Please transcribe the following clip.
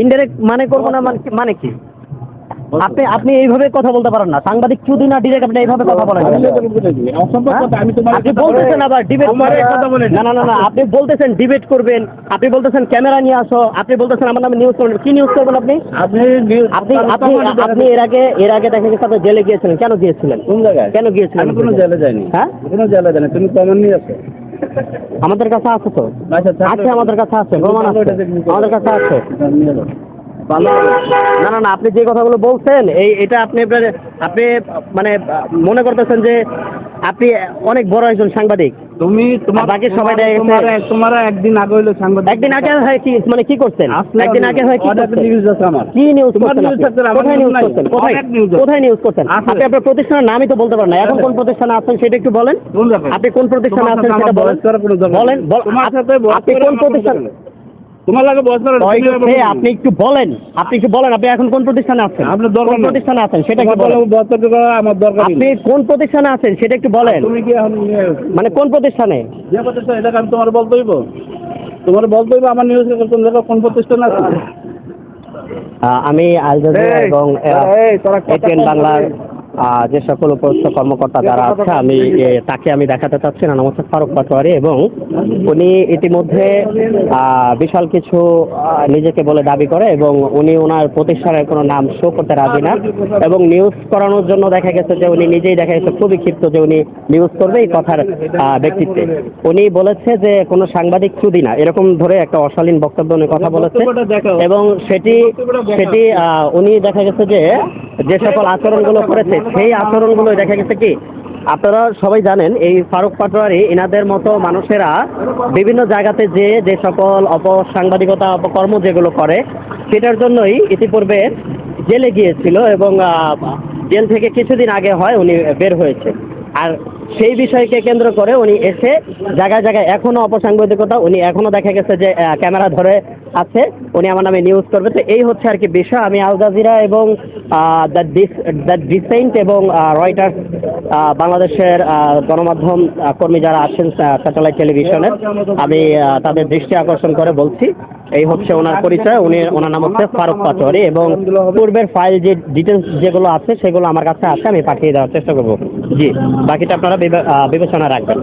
Indirect মানে করব না মানে কি- মানে আপনি আপনি এইভাবে কথা বলতে পারেন না। সাংবাদিক চুদি না ডিরেক্ট আপনি এইভাবে কথা বলেন। হ্যাঁ? আপনি বলতেছেন আবার ডিবেট না না না না আপনি বলতেছেন ডিবেট করবেন। আপনি বলতেছেন ক্যামেরা নিয়ে আসো। আপনি বলতেছেন আমার নামে নিউজ করবেন। কি নিউজ করবেন আপনি? আপনি আপনি আপনি এর আগে এর আগে দেখা গেছে আপনি জেলে গিয়েছিলেন। কেন গিয়েছিলেন? কোন জায়গায়? কেন গিয়েছিলেন? আমি কোনো জেলে যাইনি। হ্যাঁ? কোনো জেলে যাইনি। তুমি কমন নিয়ে আসো। আমাদের কাছে আছে তো? আচ্ছা আছে আমাদের কাছে আছে প্রমাণ আছে। আমাদের কাছে আছে। না না না আপনি যে কথাগুলো বলছেন এই এটা আপনি আপনার- আপনি মানে মনে করতেছেন যে আপনি অনেক বড় একজন সাংবাদিক। তুমি তোমার বাকি সবাই তোমার তোমার একদিন আগে সাংবাদিক একদিন আগে হয় কি মানে কি করছেন? একদিন আগে হয় কি নিউজ আছে আমার। কি নিউজ করছেন কোথায় নিউজ করছেন? কোথায়। কোথায় নিউজ করছেন? আপনি আপনার প্রতিষ্ঠানের নামই তো বলতে পারেন না। এখন কোন প্রতিষ্ঠানে আছেন সেটা একটু বলেন। আপনি কোন প্রতিষ্ঠানে আছেন সেটা বলেন। বলেন আপনি কোন প্রতিষ্ঠান। তোমার লাগে আপনি একটু বলেন আপনি একটু বলেন আপনি এখন কোন প্রতিষ্ঠানে আছেন? আপনার দরকার প্রতিষ্ঠানে আছেন? সেটা বলেন। আমার দরকার আপনি কোন প্রতিষ্ঠানে আছেন? সেটা একটু বলেন। তুমি কি এখন মানে কোন প্রতিষ্ঠানে? যে প্রতিষ্ঠান এটা আমি তোমার বলতে হইব। তোমার বলতে হইব আমার নিউজ কোন জায়গায় কোন প্রতিষ্ঠান আছে আমি আল জাজিরা এবং এটিএন বাংলার যে সকল উপস্থিত কর্মকর্তা যারা আছে আমি তাকে আমি দেখাতে চাচ্ছি না। নমস্কার ফারুক পাটোয়ারি এবং উনি ইতিমধ্যে বিশাল কিছু নিজেকে বলে দাবি করে এবং উনি ওনার প্রতিষ্ঠানের কোনো নাম শো করতে রাজি না এবং নিউজ করানোর জন্য দেখা গেছে যে উনি নিজেই দেখা গেছে খুবই ক্ষিপ্ত যে উনি নিউজ করবে এই কথার ব্যক্তিত্বে। উনি বলেছে যে কোনো সাংবাদিক চুদি না। এরকম ধরে একটা অশালীন বক্তব্য উনি কথা বলেছে এবং সেটি সেটি আহ, উনি দেখা গেছে যে যে সকল আচরণগুলো করেছে, সেই আচরণগুলো দেখা গেছে কি? আপনারা সবাই জানেন, এই ফারুক পাটোয়ারি এনাদের মতো মানুষেরা বিভিন্ন জায়গাতে যে যে সকল অপসাংবাদিকতা, অপকর্ম যেগুলো করে, সেটার জন্যই ইতিপূর্বে জেলে গিয়েছিল এবং জেল থেকে কিছুদিন আগে হয়, উনি বের হয়েছে। আর সেই বিষয়কে কেন্দ্র করে উনি এসে জায়গায় জায়গায় এখনও অপসাংবাদিকতা, উনি এখনও দেখা গেছে যে ক্যামেরা ধরে আছে, উনি আমার নামে নিউজ করবে। তো এই হচ্ছে আর কি বিষয়। আমি আল জাজিরা এবং ডিসেন্ট এবং রয়টার্স বাংলাদেশের গণমাধ্যম কর্মী যারা আছেন স্যাটেলাইট টেলিভিশনের আমি তাদের দৃষ্টি আকর্ষণ করে বলছি। এই হচ্ছে ওনার পরিচয়, উনি ওনার নাম হচ্ছে ফারুক পাচরি এবং পূর্বের ফাইল যে ডিটেলস যেগুলো আছে সেগুলো আমার কাছে আছে, আমি পাঠিয়ে দেওয়ার চেষ্টা করব। জি, বাকিটা আপনারা বিবে- বিবেচনা রাখবেন।